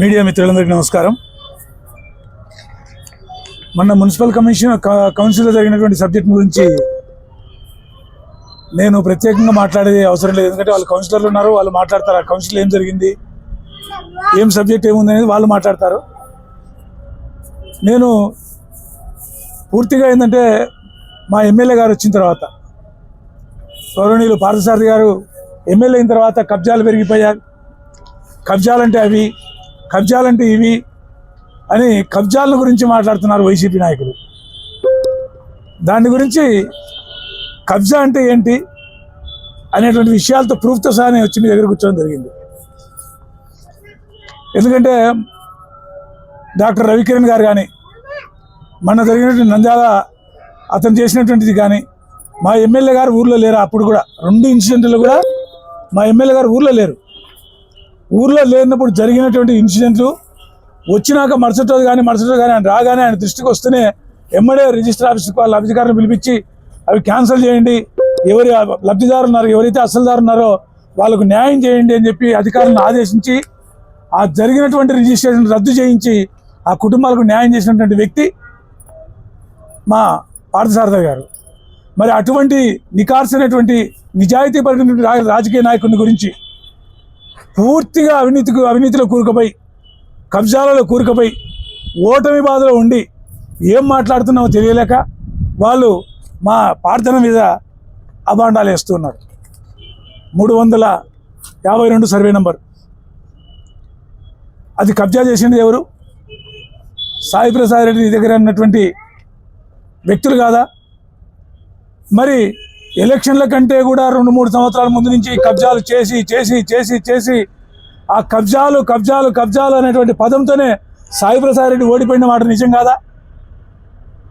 Media మిత్రులందరికీ నమస్కారం. మొన్న మున్సిపల్ కమిషన్ కౌన్సిల్లో జరిగినటువంటి సబ్జెక్ట్ గురించి నేను ప్రత్యేకంగా మాట్లాడేది అవసరం లేదు. ఎందుకంటే వాళ్ళు కౌన్సిలర్లు ఉన్నారు వాళ్ళు మాట్లాడతారు. ఆ కౌన్సిల్ ఏం జరిగింది? ఏం సబ్జెక్ట్ ఏముంది అనేది వాళ్ళు మాట్లాడతారు. నేను పూర్తిగా ఏంటంటే మా ఎమ్మెల్యే గారు వచ్చిన తర్వాత గౌరవనీయులు పార్థసారథి గారు ఎమ్మెల్యే అయిన తర్వాత కబ్జాలు పెరిగిపోయారు కబ్జాలంటే అవి కబ్జాలంటే ఇవి అని కబ్జాల గురించి మాట్లాడుతున్నారు వైసీపీ నాయకులు. దాని గురించి కబ్జా అంటే ఏంటి అనేటువంటి విషయాలతో ప్రూఫ్తో సహా నేను వచ్చి మీ దగ్గర కూర్చోవడం జరిగింది. ఎందుకంటే డాక్టర్ రవికిరణ్ గారు కానీ మొన్న జరిగినటువంటి నంద్యాల అతను చేసినటువంటిది కానీ మా ఎమ్మెల్యే గారు ఊర్లో లేరు అప్పుడు కూడా రెండు ఇన్సిడెంట్లు కూడా మా ఎమ్మెల్యే గారు ఊర్లో లేరు. ఊర్లో లేనప్పుడు జరిగినటువంటి ఇన్సిడెంట్లు వచ్చినాక మరుసటి రోజు కానీ మరుసటి రోజు కానీ ఆయన రాగానే ఆయన దృష్టికి వస్తేనే ఎమ్మడే రిజిస్టర్ ఆఫీస్కి వాళ్ళ లబ్ధిదారులను పిలిపించి అవి క్యాన్సిల్ చేయండి. ఎవరి లబ్ధిదారు ఉన్నారో ఎవరైతే అసలుదారు ఉన్నారో వాళ్ళకు న్యాయం చేయండి అని చెప్పి అధికారులను ఆదేశించి ఆ జరిగినటువంటి రిజిస్ట్రేషన్ రద్దు చేయించి ఆ కుటుంబాలకు న్యాయం చేసినటువంటి వ్యక్తి మా పార్థసారథ గారు. మరి అటువంటి నికార్సైనటువంటి నిజాయితీ పరిగణ రాజకీయ నాయకుని గురించి పూర్తిగా అవినీతికి అవినీతిలో కూరుకుపోయి కబ్జాలలో కూరుకుపోయి ఓటమి బాధలో ఉండి ఏం మాట్లాడుతున్నామో తెలియలేక వాళ్ళు మా ప్రార్థన మీద అభాండాలు వేస్తున్నారు. మూడు వందల యాభై రెండు సర్వే నంబర్. అది కబ్జా చేసింది ఎవరు? సాయి ప్రసాద్ రెడ్డి దగ్గర ఉన్నటువంటి వ్యక్తులు కాదా? మరి ఎలక్షన్ల కంటే కూడా రెండు మూడు సంవత్సరాల ముందు నుంచి కబ్జాలు చేసి చేసి చేసి చేసి ఆ కబ్జాలు కబ్జాలు కబ్జాలు అనేటువంటి పదంతోనే సాయి ప్రసాద్ రెడ్డి ఓడిపోయిన మాట నిజం కాదా?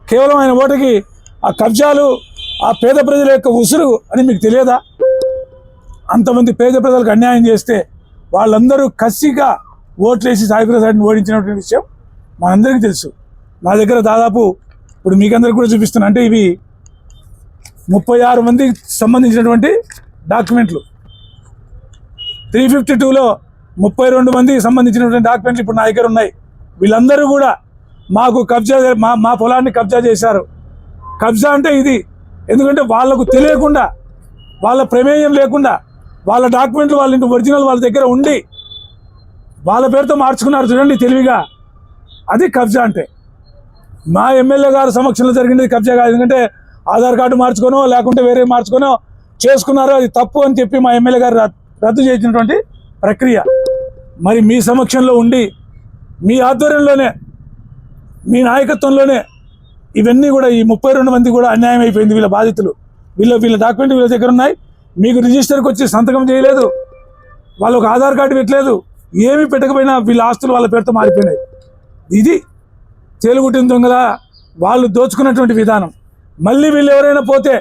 కేవలం ఆయన ఓటకి ఆ కబ్జాలు ఆ పేద ప్రజల యొక్క ఉసురు అని మీకు తెలియదా? అంతమంది పేద ప్రజలకు అన్యాయం చేస్తే వాళ్ళందరూ కసిగా ఓట్లేసి సాయి ప్రసాద్ని ఓడించినటువంటి విషయం మనందరికీ తెలుసు. నా దగ్గర దాదాపు ఇప్పుడు మీకందరికి కూడా చూపిస్తున్నా. అంటే ఇవి ముప్పై ఆరు మందికి సంబంధించినటువంటి డాక్యుమెంట్లు. త్రీ ఫిఫ్టీ టూలో ముప్పై రెండు మందికి సంబంధించినటువంటి డాక్యుమెంట్లు ఇప్పుడు నా దగ్గర ఉన్నాయి. వీళ్ళందరూ కూడా మాకు కబ్జా మా మా పొలాన్ని కబ్జా చేశారు. కబ్జా అంటే ఇది. ఎందుకంటే వాళ్ళకు తెలియకుండా వాళ్ళ ప్రమేయం లేకుండా వాళ్ళ డాక్యుమెంట్లు వాళ్ళ ఇంటి ఒరిజినల్ వాళ్ళ దగ్గర ఉండి వాళ్ళ పేరుతో మార్చుకున్నారు చూడండి తెలివిగా. అది కబ్జా అంటే. మా ఎమ్మెల్యే గారు సమక్షంలో జరిగినది కబ్జా కాదు. ఎందుకంటే ఆధార్ కార్డు మార్చుకోనో లేకుంటే వేరే మార్చుకోనో చేసుకున్నారో అది తప్పు అని చెప్పి మా ఎమ్మెల్యే గారు రద్- రద్దు చేసినటువంటి ప్రక్రియ. మరి మీ సమక్షంలో ఉండి మీ ఆధ్వర్యంలోనే మీ నాయకత్వంలోనే ఇవన్నీ కూడా ఈ ముప్పై రెండు మంది కూడా అన్యాయం అయిపోయింది వీళ్ళ బాధితులు. వీళ్ళ వీళ్ళ డాక్యుమెంట్ వీళ్ళ దగ్గర ఉన్నాయి. మీకు రిజిస్టర్కి వచ్చి సంతకం చేయలేదు. వాళ్ళు ఒక ఆధార్ కార్డు పెట్టలేదు. ఏమీ పెట్టకపోయినా వీళ్ళ ఆస్తులు వాళ్ళ పేరుతో మారిపోయినాయి. ఇది తేలుగుట్టిన దొంగల వాళ్ళు దోచుకున్నటువంటి విధానం. మళ్ళీ వీళ్ళు ఎవరైనా పోతే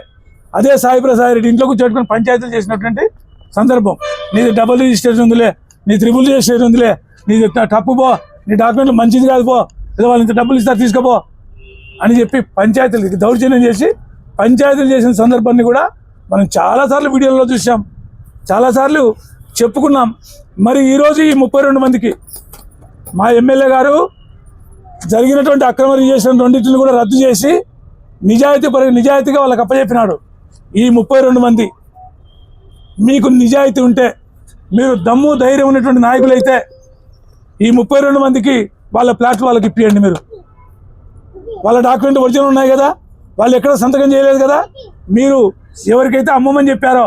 అదే సాయి ప్రసాద్ రెడ్డి ఇంట్లో కూర్చోట్టుకుని పంచాయతీలు చేసినటువంటి సందర్భం. నీది డబుల్ రిజిస్ట్రేషన్ ఉందిలే నీ త్రిబుల్ రిజిస్ట్రేషన్ ఉందిలే నీది తప్పు పో నీ డాక్యుమెంట్లు మంచిది కాదు పో ఏదో వాళ్ళు ఇంత డబ్బులు ఇస్తారు తీసుకోపో అని చెప్పి పంచాయతీలకి దౌర్జన్యం చేసి పంచాయతీలు చేసిన సందర్భాన్ని కూడా మనం చాలాసార్లు వీడియోలో చూసాం చాలాసార్లు చెప్పుకున్నాం. మరి ఈరోజు ఈ ముప్పై రెండు మందికి మా ఎమ్మెల్యే గారు జరిగినటువంటి అక్రమ రిజిస్ట్రేషన్ రెండింటిని కూడా రద్దు చేసి నిజాయితీ పరి నిజాయితీగా వాళ్ళకి అప్పచెప్పినాడు ఈ ముప్పై రెండు మంది. మీకు నిజాయితీ ఉంటే మీరు దమ్ము ధైర్యం ఉన్నటువంటి నాయకులైతే ఈ ముప్పై రెండు మందికి వాళ్ళ ప్లాట్లు వాళ్ళకి ఇప్పియండి మీరు. వాళ్ళ డాక్యుమెంట్ ఒరిజినల్ ఉన్నాయి కదా వాళ్ళు ఎక్కడ సంతకం చేయలేదు కదా మీరు ఎవరికైతే అమ్మమని చెప్పారో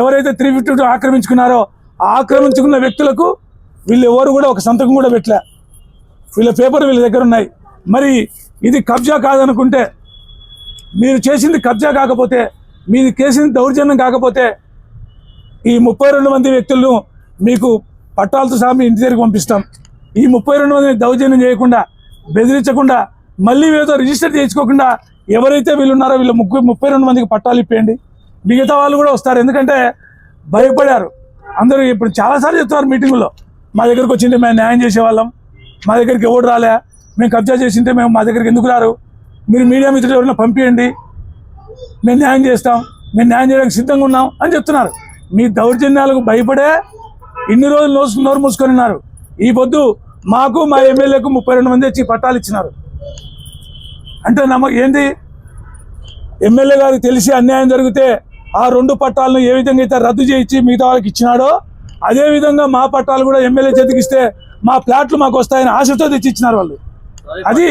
ఎవరైతే త్రీ ఫిఫ్టీ టూ ఆక్రమించుకున్నారో ఆక్రమించుకున్న వ్యక్తులకు వీళ్ళు ఎవరు కూడా ఒక సంతకం కూడా పెట్టలే. వీళ్ళ పేపర్ వీళ్ళ దగ్గర ఉన్నాయి. మరి ఇది కబ్జా కాదనుకుంటే మీరు చేసింది కబ్జా కాకపోతే మీరు చేసింది దౌర్జన్యం కాకపోతే ఈ ముప్పై రెండు మంది వ్యక్తులను మీకు పట్టాలతో సహా మీ ఇంటి దగ్గరికి పంపిస్తాం. ఈ ముప్పై రెండు మందిని దౌర్జన్యం చేయకుండా బెదిరించకుండా మళ్ళీ వీళ్ళతో రిజిస్టర్ చేయించుకోకుండా ఎవరైతే వీళ్ళు ఉన్నారో ముగ్గురు ముప్పై రెండు మందికి పట్టాలు ఇప్పేయండి. మిగతా వాళ్ళు కూడా వస్తారు. ఎందుకంటే భయపడారు. అందరూ ఇప్పుడు చాలాసార్లు చెప్తున్నారు మీటింగ్లో మా దగ్గరికి వచ్చింటే మేము న్యాయం చేసేవాళ్ళం. మా దగ్గరికి ఎవరు రాలే. మేము కబ్జా చేసింటే మేము మా దగ్గరికి ఎందుకు రారు? మీరు మీడియా మిత్రులు ఎవరైనా పంపించండి మేము న్యాయం చేస్తాం. మేము న్యాయం చేయడానికి సిద్ధంగా ఉన్నాం అని చెప్తున్నారు. మీ దౌర్జన్యాలకు భయపడే ఇన్ని రోజులు నోసు నోరు మూసుకొని ఉన్నారు. ఈ పొద్దు మాకు మా ఎమ్మెల్యేకు ముప్పై రెండు మంది వచ్చి పట్టాలు ఇచ్చినారు. అంటే నమ్మ ఏంది? ఎమ్మెల్యే గారికి తెలిసి అన్యాయం జరిగితే ఆ రెండు పట్టాలను ఏ విధంగా అయితే రద్దు చేయించి మిగతా వాళ్ళకి ఇచ్చినాడో అదేవిధంగా మా పట్టాలు కూడా ఎమ్మెల్యే చేతికిస్తే మా ప్లాట్లు మాకు వస్తాయని ఆశతో తెచ్చి ఇచ్చినారు వాళ్ళు. అది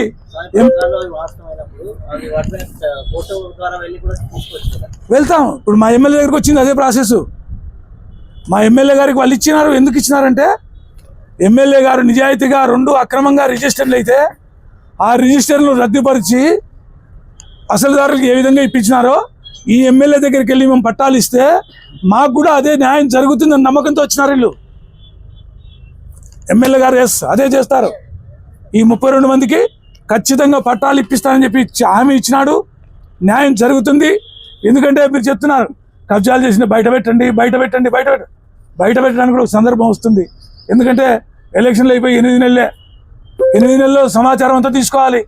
వెళ్తాం. ఇప్పుడు మా ఎమ్మెల్యే దగ్గరికి వచ్చింది అదే ప్రాసెస్. మా ఎమ్మెల్యే గారికి వాళ్ళు ఇచ్చినారు ఎందుకు ఇచ్చినారంటే ఎమ్మెల్యే గారు నిజాయితీగా రెండు అక్రమంగా రిజిస్టర్లు అయితే ఆ రిజిస్టర్లు రద్దుపరిచి అసలుదారులకు ఏ విధంగా ఇప్పించినారో ఈ ఎమ్మెల్యే దగ్గరికి వెళ్ళి మేము పట్టాలు ఇస్తే మాకు కూడా అదే న్యాయం జరుగుతుందని నమ్మకంతో వచ్చినారు వీళ్ళు. ఎమ్మెల్యే గారు ఎస్ అదే చేస్తారు. ఈ ముప్పై రెండు మందికి ఖచ్చితంగా పట్టాలు ఇప్పిస్తానని చెప్పి హామీ ఇచ్చినాడు. న్యాయం జరుగుతుంది. ఎందుకంటే మీరు చెప్తున్నారు కబ్జాలు చేసిన బయట పెట్టండి బయట పెట్టండి బయట పెట్టండి బయట పెట్టడానికి కూడా ఒక సందర్భం వస్తుంది. ఎందుకంటే ఎలక్షన్లు అయిపోయి ఎనిమిది నెలలే. ఎనిమిది నెలల్లో సమాచారం అంతా తీసుకోవాలి.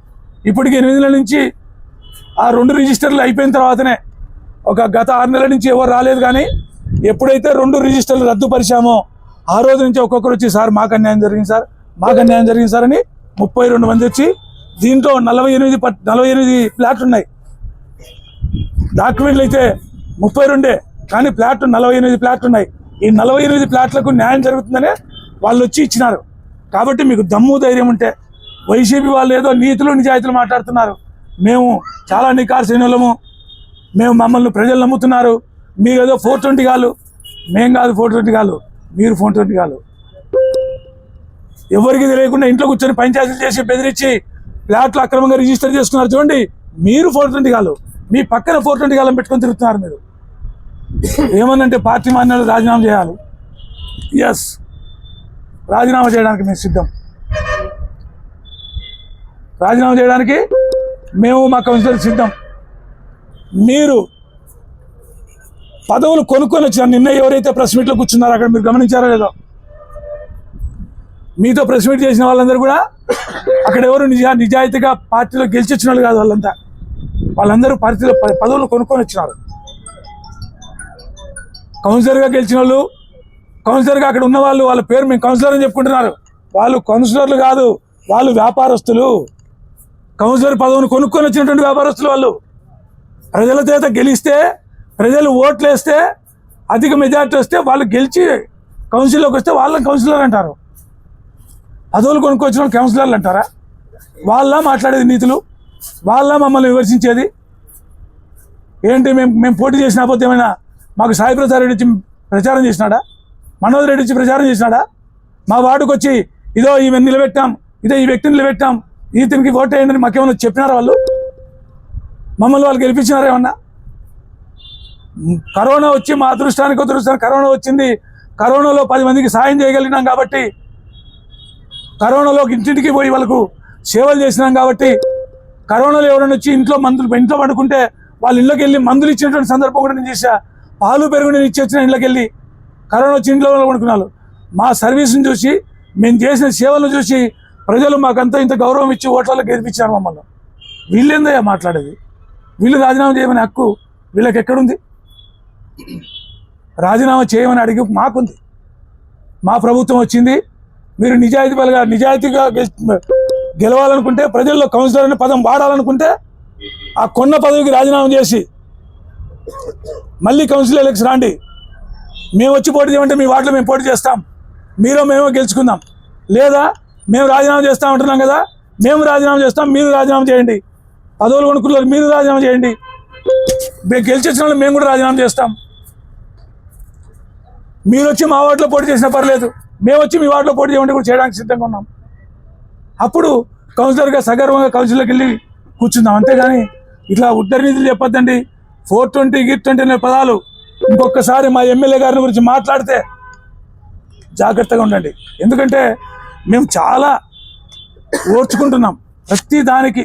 ఇప్పటికి ఎనిమిది నెలల నుంచి ఆ రెండు రిజిస్టర్లు అయిపోయిన తర్వాతనే ఒక గత ఆరు నెలల నుంచి ఎవరు రాలేదు కానీ ఎప్పుడైతే రెండు రిజిస్టర్లు రద్దుపరిచామో ఆ రోజు నుంచి ఒక్కొక్కరు వచ్చి సార్ మాకు అన్యాయం జరిగింది సార్ మాకు అన్యాయం జరిగింది సార్ అని ముప్పై రెండు మంది వచ్చి దీంట్లో నలభై ఎనిమిది ప నలభై ఎనిమిది ఫ్లాట్లు ఉన్నాయి. డాక్యుమెంట్లు అయితే ముప్పై రెండే కానీ ఫ్లాట్ నలభై ఎనిమిది ఫ్లాట్లు ఉన్నాయి. ఈ నలభై ఎనిమిది ఫ్లాట్లకు న్యాయం జరుగుతుందనే వాళ్ళు వచ్చి ఇచ్చినారు. కాబట్టి మీకు దమ్ము ధైర్యం ఉంటే వైసీపీ వాళ్ళు ఏదో నీతులు నిజాయితీలు మాట్లాడుతున్నారు. మేము చాలా నికార్సైన మేము మమ్మల్ని ప్రజలు నమ్ముతున్నారు. మీరు ఏదో ఫోర్ ట్వంటీ కాలు మేం కాదు ఫోర్ ట్వంటీ కాలు మీరు ఫోర్ ట్వంటీ కాలు ఎవరికి తెలియకుండా ఇంట్లో కూర్చొని పంచాయతీలు చేసి బెదిరించి ఫ్లాట్లు అక్రమంగా రిజిస్టర్ చేసుకున్నారు చూడండి. మీరు ఫోర్ ట్వంటీ కాలు మీ పక్కన ఫోర్ ట్వంటీ కాలం పెట్టుకొని తిరుగుతున్నారు మీరు. ఏమనంటే పార్టీ మాన్యాలు రాజీనామా చేయాలి. ఎస్ రాజీనామా చేయడానికి మేము సిద్ధం. రాజీనామా చేయడానికి మేము మా కౌన్సిలర్ సిద్ధం. మీరు పదవులు కొనుక్కొని వచ్చిన నిన్న ఎవరైతే ప్రెస్ మీట్లో కూర్చున్నారో అక్కడ మీరు గమనించారో లేదో మీతో ప్రెస్ మీట్ చేసిన వాళ్ళందరూ కూడా అక్కడ ఎవరు నిజా నిజాయితీగా పార్టీలో గెలిచి వచ్చిన వాళ్ళు కాదు వాళ్ళంతా. వాళ్ళందరూ పార్టీలో పదవులు కొనుక్కొని వచ్చినారు. కౌన్సిలర్గా గెలిచిన వాళ్ళు కౌన్సిలర్గా అక్కడ ఉన్న వాళ్ళు వాళ్ళ పేరు మేము కౌన్సిలర్ అని చెప్పుకుంటున్నారు. వాళ్ళు కౌన్సిలర్లు కాదు వాళ్ళు వ్యాపారస్తులు. కౌన్సిలర్ పదవిని కొనుక్కొని వచ్చినటువంటి వ్యాపారస్తులు వాళ్ళు. ప్రజల చేత గెలిస్తే ప్రజలు ఓట్లు వేస్తే అధిక మెజార్టీ వస్తే వాళ్ళు గెలిచి కౌన్సిల్లోకి వస్తే వాళ్ళని కౌన్సిలర్ అంటారు. పదవులు కొనుక్కొచ్చిన వాళ్ళు కౌన్సిలర్లు అంటారా? వాళ్ళ మాట్లాడేది నీతులు వాళ్ళ మమ్మల్ని విమర్శించేది. ఏంటి మేము మేము పోటీ చేసిన పోతే ఏమైనా మాకు సాయి ప్రసాద్ రెడ్డి వచ్చి ప్రచారం చేసినాడా? మనోజ్ రెడ్డి వచ్చి ప్రచారం చేసినాడా? మా వార్డుకు వచ్చి ఇదో ఈమె నిలబెట్టాం ఇదో ఈ వ్యక్తిని నిలబెట్టాం ఈతనికి ఓట్ వేయండి మాకేమైనా చెప్పినారా వాళ్ళు? మమ్మల్ని వాళ్ళు గెలిపించినారా ఏమన్నా? కరోనా వచ్చి మా అదృష్టానికి అదృష్టానికి కరోనా వచ్చింది. కరోనాలో పది మందికి సాయం చేయగలిగినాం కాబట్టి కరోనాలో ఇంటింటికి పోయి వాళ్ళకు సేవలు చేసినాం కాబట్టి కరోనాలో ఎవరైనా వచ్చి ఇంట్లో మందులు ఇంట్లో పడుకుంటే వాళ్ళ ఇళ్ళకి వెళ్ళి మందులు ఇచ్చినటువంటి సందర్భం కూడా నేను చేశా. పాలు పెరుగు నేను ఇచ్చి వచ్చిన ఇళ్ళకి వెళ్ళి కరోనా వచ్చి ఇంట్లో పడుకున్నాను మా సర్వీస్ని చూసి మేము చేసిన సేవలను చూసి ప్రజలు మాకంతా ఇంత గౌరవం ఇచ్చి ఓట్లలో గెలిపించారు మమ్మల్ని. వీళ్ళేందయ్యా మాట్లాడేది? వీళ్ళు రాజీనామా చేయమని హక్కు వీళ్ళకి ఎక్కడుంది? రాజీనామా చేయమని అడిగి మాకుంది. మా ప్రభుత్వం వచ్చింది. మీరు నిజాయితీ పలుగా నిజాయితీగా గెలవాలనుకుంటే ప్రజల్లో కౌన్సిలర్ అనే పదం వాడాలనుకుంటే ఆ కొన్న పదవికి రాజీనామా చేసి మళ్ళీ కౌన్సిల్ ఎలక్షన్ రాండి. మేము వచ్చి పోటీ చేయమంటే మీ వాటిలో మేము పోటీ చేస్తాం. మీరు మేము గెలుచుకుందాం. లేదా మేము రాజీనామా చేస్తాం అంటున్నాం కదా మేము రాజీనామా చేస్తాం మీరు రాజీనామా చేయండి. పదవులు కొనుక్కున్నారు మీరు రాజీనామా చేయండి. మేము గెలిచిన వాళ్ళు మేము కూడా రాజీనామా చేస్తాం. మీరు వచ్చి మా వాటిలో పోటీ చేసినా పర్లేదు. మేము వచ్చి మీ వార్డులో పోటీ చేయమంటే కూడా చేయడానికి సిద్ధంగా ఉన్నాం. అప్పుడు కౌన్సిలర్గా సగర్వంగా కౌన్సిలర్కి వెళ్ళి కూర్చుందాం. అంతేగాని ఇట్లా ఉద్దరనీతులు చెప్పొద్దండి. ఫోర్ ట్వంటీ గిట్ ట్వంటీ అనే పదాలు ఇంకొకసారి మా ఎమ్మెల్యే గారిని గురించి మాట్లాడితే జాగ్రత్తగా ఉండండి. ఎందుకంటే మేము చాలా ఓర్చుకుంటున్నాం. ప్రతి దానికి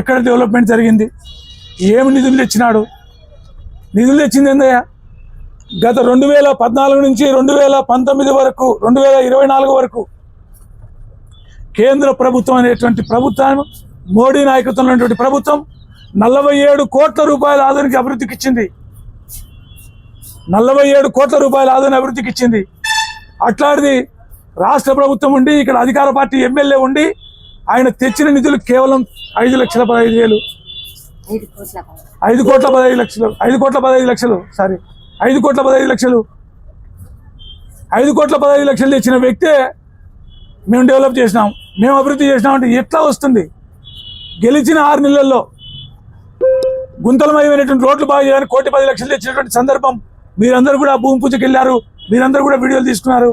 ఎక్కడ డెవలప్మెంట్ జరిగింది? ఏమి నిధులు తెచ్చినాడు? నిధులు తెచ్చింది ఏందయ్యా? గత రెండు వేల పద్నాలుగు నుంచి రెండు వేల పంతొమ్మిది వరకు రెండు వేల ఇరవై నాలుగు వరకు కేంద్ర ప్రభుత్వం అనేటువంటి ప్రభుత్వం మోడీ నాయకత్వంలో ఉన్నటువంటి ప్రభుత్వం నలభై ఏడు కోట్ల రూపాయల ఆదాయానికి అభివృద్ధికి ఇచ్చింది. నలభై ఏడు కోట్ల రూపాయల ఆదాయాన్ని అభివృద్ధికి ఇచ్చింది. అట్లాంటిది రాష్ట్ర ప్రభుత్వం ఉండి ఇక్కడ అధికార పార్టీ ఎమ్మెల్యే ఉండి ఆయన తెచ్చిన నిధులు కేవలం ఐదు లక్షల పదహైదు వేలు. ఐదు కోట్ల పదహైదు లక్షలు ఐదు కోట్ల పదహైదు లక్షలు సారీ. ఐదు కోట్ల పదహైదు లక్షలు. ఐదు కోట్ల పదహైదు లక్షలు తెచ్చిన వ్యక్తే మేము డెవలప్ చేసినాం. మేము అభివృద్ధి చేసినామంటే ఎట్లా వస్తుంది? గెలిచిన ఆరు నెలల్లో గుంతలమయమైనటువంటి రోడ్లు బాగా చేయాలని కోటి పది లక్షలు తెచ్చినటువంటి సందర్భం మీరందరూ కూడా భూమి పూజకి వెళ్ళారు మీరందరూ కూడా వీడియోలు తీసుకున్నారు.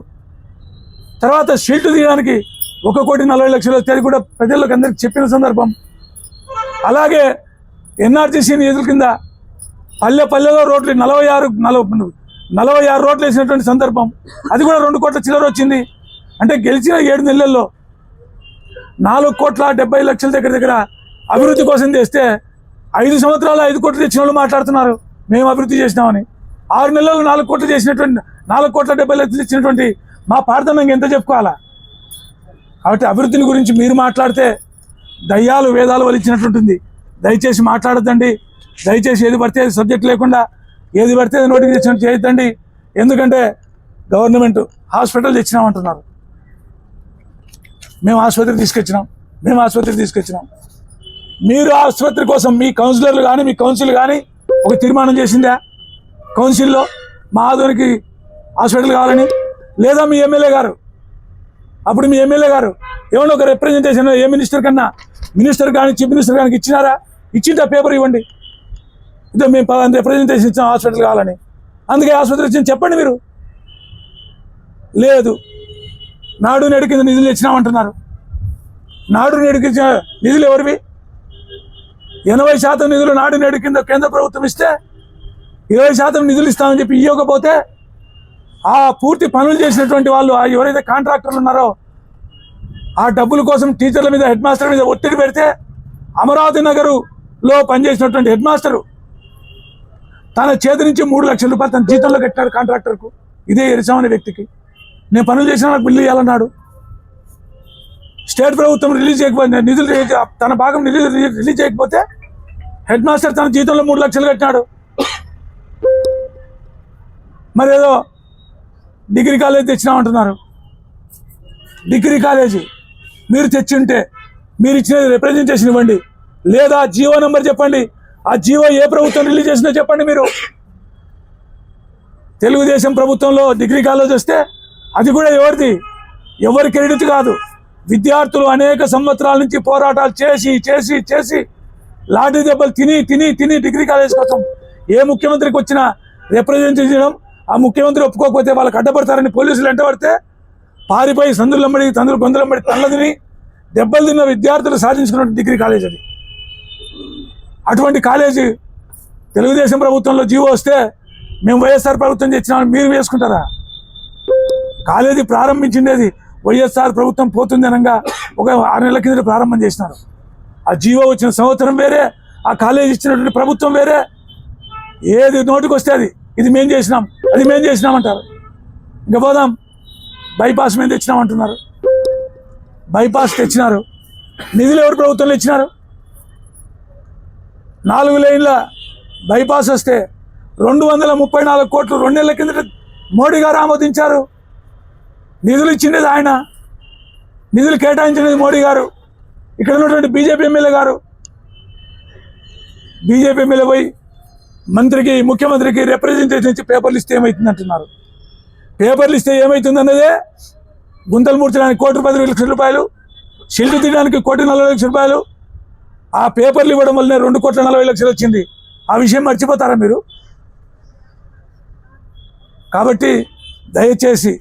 తర్వాత షీల్డ్ తీయడానికి ఒక కోటి నలభై లక్షలు వస్తే అది కూడా ప్రజలకు అందరికి చెప్పిన సందర్భం. అలాగే ఎన్ఆర్టీసీ నిధుల కింద పల్లె పల్లెలో రోడ్లు నలభై ఆరు నలభై నలభై ఆరు రోడ్లు వేసినటువంటి సందర్భం. అది కూడా రెండు కోట్ల చిల్లర వచ్చింది. అంటే గెలిచిన ఏడు నెలల్లో నాలుగు కోట్ల డెబ్బై లక్షల దగ్గర దగ్గర అభివృద్ధి కోసం చేస్తే ఐదు సంవత్సరాలు ఐదు కోట్లు తెచ్చిన వాళ్ళు మాట్లాడుతున్నారు. మేము అభివృద్ధి చేసినామని. ఆరు నెలలు నాలుగు కోట్లు చేసినటువంటి నాలుగు కోట్ల డెబ్బై లక్షలు ఇచ్చినటువంటి మా పార్థనంగా ఎంత చెప్పుకోవాలా? కాబట్టి అభివృద్ధిని గురించి మీరు మాట్లాడితే దయ్యాలు వేదాలు వలిచినట్టుంటుంది దయచేసి మాట్లాడద్దండి. దయచేసి ఏది పడితే అది సబ్జెక్ట్ లేకుండా ఏది పడితే అది నోటిఫికేషన్ చేయొద్దండి. ఎందుకంటే గవర్నమెంట్ హాస్పిటల్ తెచ్చినామంటున్నారు. మేము ఆసుపత్రికి తీసుకొచ్చినాం. మేము ఆసుపత్రికి తీసుకొచ్చినాం. మీరు ఆసుపత్రి కోసం మీ కౌన్సిలర్లు కానీ మీ కౌన్సిల్ కానీ ఒక తీర్మానం చేసిందా? కౌన్సిల్లో మా ఆధునికి హాస్పిటల్ కావాలని? లేదా మీ ఎమ్మెల్యే గారు? అప్పుడు మీ ఎమ్మెల్యే గారు ఏమన్నా ఒక రిప్రజెంటేషన్ ఏ మినిస్టర్ కన్నా మినిస్టర్ కానీ చీఫ్ మినిస్టర్ కానీ ఇచ్చినారా? ఇచ్చిందా పేపర్ ఇవ్వండి. ఇదే మేము రిప్రజెంటేషన్ ఇచ్చాం హాస్పిటల్ కావాలని. అందుకే ఆసుపత్రి వచ్చింది. చెప్పండి మీరు. లేదు. నాడు నేడు కింద నిధులు ఇచ్చినామంటున్నారు నాడు నేడు కింద నిధులు ఎవరివి? ఎనభై శాతం నిధులు నాడు నేడు కింద కేంద్ర ప్రభుత్వం ఇస్తే ఇరవై శాతం నిధులు ఇస్తామని చెప్పి ఇవ్వకపోతే ఆ పూర్తి పనులు చేసినటువంటి వాళ్ళు ఆ ఎవరైతే కాంట్రాక్టర్లు ఉన్నారో ఆ డబ్బుల కోసం టీచర్ల మీద హెడ్ మాస్టర్ మీద ఒత్తిడి పెడితే అమరావతి నగరులో పనిచేసినటువంటి హెడ్ మాస్టరు తన చేతి నుంచి మూడు లక్షల రూపాయలు తన జీతంలో కట్టాడు కాంట్రాక్టర్కు. ఇదే ఎరిసాం అనే వ్యక్తికి. నేను పనులు చేసిన నాకు బిల్లు ఇవ్వాలన్నాడు స్టేట్ ప్రభుత్వం రిలీజ్ చేయకపోతే నిధులు తన భాగం నిధులు రిలీజ్ రిలీజ్ చేయకపోతే హెడ్ మాస్టర్ తన జీతంలో మూడు లక్షలు కట్టినాడు. మరి ఏదో డిగ్రీ కాలేజ్ తెచ్చినామంటున్నారు డిగ్రీ కాలేజీ మీరు తెచ్చింటే మీరు ఇచ్చిన రిప్రజెంటేషన్ ఇవ్వండి. లేదా జియో నెంబర్ చెప్పండి. ఆ జీవో ఏ ప్రభుత్వం రిలీజ్ చేసిందో చెప్పండి మీరు. తెలుగుదేశం ప్రభుత్వంలో డిగ్రీ కాలేజ్ వస్తే అది కూడా ఎవరిది? ఎవరి క్రెడిట్ కాదు. విద్యార్థులు అనేక సంవత్సరాల నుంచి పోరాటాలు చేసి చేసి చేసి లాఠీ దెబ్బలు తిని తిని తిని డిగ్రీ కాలేజ్ కోసం ఏ ముఖ్యమంత్రికి వచ్చినా రిప్రజెంట్ చేయడం ఆ ముఖ్యమంత్రి ఒప్పుకోకపోతే వాళ్ళకి అడ్డపడతారని పోలీసులు వెంటబడితే పారిపోయి సందులంబడి తందులు గొంతులంబడి తల్లదిని దెబ్బలు తిన్న విద్యార్థులు సాధించుకున్న డిగ్రీ కాలేజ్ అది. అటువంటి కాలేజీ తెలుగుదేశం ప్రభుత్వంలో జీవో వస్తే మేము వైఎస్ఆర్ ప్రభుత్వం తెచ్చినామని మీరు వేసుకుంటారా? కాలేజీ ప్రారంభించిండేది వైఎస్ఆర్ ప్రభుత్వం పోతుంది అనగా ఒక ఆరు నెలల కింద ప్రారంభం చేసినారు. ఆ జీవో వచ్చిన సంవత్సరం వేరే ఆ కాలేజీ ఇచ్చినటువంటి ప్రభుత్వం వేరే. ఏది నోటికి వస్తే అది. ఇది మేం చేసినాం అది మేం చేసినామంటారు ఇంకా పోదాం. బైపాస్ మేము తెచ్చినామంటున్నారు బైపాస్ తెచ్చినారు. నిధులు ఎవరు ప్రభుత్వంలో ఇచ్చినారు? నాలుగు లైన్ల బైపాస్ వస్తే రెండు వందల ముప్పై నాలుగు కోట్లు రెండేళ్ళ కిందట మోడీ గారు ఆమోదించారు. నిధులు ఇచ్చిండేది ఆయన. నిధులు కేటాయించినది మోడీ గారు. ఇక్కడ ఉన్నటువంటి బీజేపీ ఎమ్మెల్యే గారు. బీజేపీ ఎమ్మెల్యే పోయి మంత్రికి ముఖ్యమంత్రికి రిప్రజెంటేషన్ ఇచ్చి పేపర్లు ఇస్తే ఏమవుతుంది అంటున్నారు పేపర్లు ఇస్తే ఏమవుతుందన్నదే గుంతలు మూర్చడానికి కోటి పది లక్షల రూపాయలు షిల్డ్ తీయడానికి కోటి నలభై లక్షల రూపాయలు ఆ పేపర్లు ఇవ్వడం వల్లనే రెండు కోట్ల నలభై లక్షలు వచ్చింది. ఆ విషయం మర్చిపోతారా మీరు? కాబట్టి దయచేసి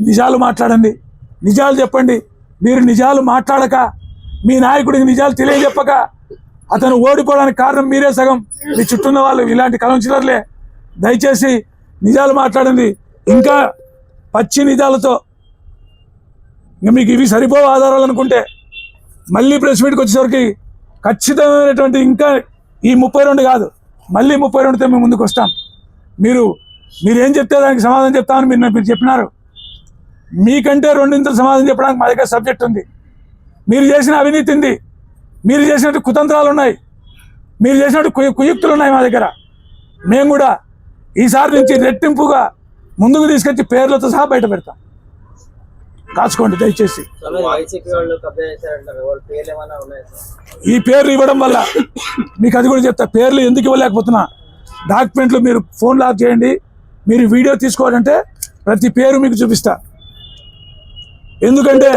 నిజాలు మాట్లాడండి. నిజాలు చెప్పండి. మీరు నిజాలు మాట్లాడక మీ నాయకుడికి నిజాలు తెలియజెప్పక అతను ఓడిపోవడానికి కారణం మీరే సగం. మీ చుట్టూ ఉన్న వాళ్ళు ఇలాంటి కౌన్సిలర్లే. దయచేసి నిజాలు మాట్లాడండి. ఇంకా పచ్చి నిజాలతో మీకు ఇవి సరిపోవు ఆధారాలు అనుకుంటే మళ్ళీ ప్రెస్ మీట్కి వచ్చేసరికి ఖచ్చితమైనటువంటి ఇంకా ఈ ముప్పై రెండు కాదు. మళ్ళీ ముప్పై రెండుతో మేము ముందుకు వస్తాం. మీరు మీరు ఏం చెప్తే దానికి సమాధానం చెప్తామని మీరు మీరు చెప్పినారు. మీకంటే రెండింతలు సమాధానం చెప్పడానికి మా దగ్గర సబ్జెక్ట్ ఉంది. మీరు చేసిన అవినీతి ఉంది. మీరు చేసినట్టు కుతంత్రాలు ఉన్నాయి. మీరు చేసినట్టు కుయు కుయుక్తులు ఉన్నాయి మా దగ్గర. మేము కూడా ఈసారి నుంచి రెట్టింపుగా ముందుకు తీసుకొచ్చి పేర్లతో సహా బయట పెడతాం. కాచుకోండి దయచేసి. ఈ పేర్లు ఇవ్వడం వల్ల మీకు అది కూడా చెప్తా పేర్లు ఎందుకు ఇవ్వలేకపోతున్నా. డాక్యుమెంట్లు మీరు ఫోన్ లాక్ చేయండి. మీరు వీడియో తీసుకోవాలంటే ప్రతి పేరు మీకు చూపిస్తా. ఎందుకంటే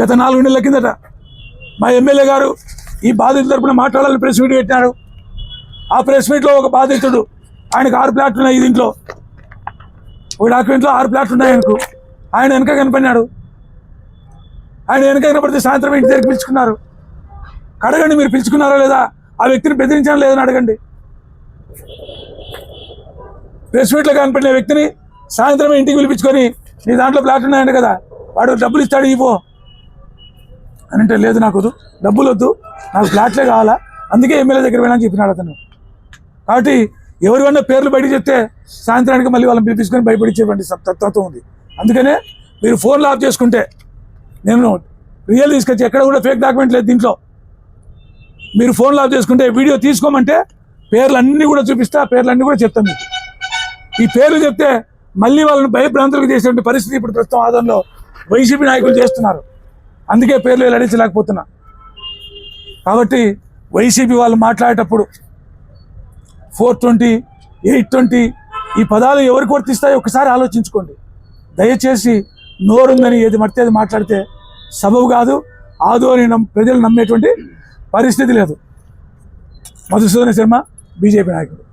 గత నాలుగు నెలల కిందట మా ఎమ్మెల్యే గారు ఈ బాధితుల తరపున మాట్లాడాలని ప్రెస్ మీట్ పెట్టినాడు ఆ ప్రెస్ మీట్లో ఒక బాధితుడు ఆయనకు ఆరు ప్లాట్లు ఉన్నాయి దీంట్లో. ఒక డాక్యుమెంట్లో ఆరు ప్లాట్లు ఉన్నాయి ఆయనకు. ఆయన వెనక కనపడినాడు. ఆయన వెనక కనపడితే సాయంత్రం ఇంటి దగ్గర పిలుచుకున్నారు. అడగండి మీరు పిలుచుకున్నారా లేదా? ఆ వ్యక్తిని బెదిరించడం లేదని అడగండి. ప్రెస్ మీట్లో కనపడిన వ్యక్తిని సాయంత్రం ఇంటికి పిలిపించుకొని నీ దాంట్లో ప్లాట్ ఉన్నాయంట కదా వాడు డబ్బులు ఇస్తాడు ఇవ్వు. అని అంటే లేదు నాకు వద్దు డబ్బులు వద్దు నాకు ఫ్లాట్లే కావాలా అందుకే ఎమ్మెల్యే దగ్గర వెళ్ళని చెప్పినాడు అతను. కాబట్టి ఎవరివన్నా పేర్లు బయట చెప్తే సాయంత్రానికి మళ్ళీ వాళ్ళని పిలిపించుకొని భయపడించేటువంటి సత్- తత్వం ఉంది. అందుకనే మీరు ఫోన్లు ఆఫ్ చేసుకుంటే నేను రియల్ తీసుకొచ్చి ఎక్కడ కూడా ఫేక్ డాక్యుమెంట్ లేదు దీంట్లో. మీరు ఫోన్లో ఆఫ్ చేసుకుంటే వీడియో తీసుకోమంటే పేర్లు అన్నీ కూడా చూపిస్తా ఆ పేర్లు అన్నీ కూడా చెప్తాను మీకు. ఈ పేర్లు చెప్తే మళ్ళీ వాళ్ళని భయభ్రాంతులకు చేసేటువంటి పరిస్థితి ఇప్పుడు ప్రస్తుతం ఆదంలో వైసీపీ నాయకులు చేస్తున్నారు. అందుకే పేర్లు వెల్లడించలేకపోతున్నా కాబట్టి వైసీపీ వాళ్ళు మాట్లాడేటప్పుడు ఫోర్ ట్వంటీ ఎయిట్ ట్వంటీ ఈ పదాలు ఎవరికి వర్తిస్తాయో ఒకసారి ఆలోచించుకోండి. దయచేసి నోరుందని ఏది మడితే అది మాట్లాడితే సబబు కాదు ఆదు అని ప్రజలు నమ్మేటువంటి పరిస్థితి లేదు. మధుసూదన శర్మ బీజేపీ నాయకుడు.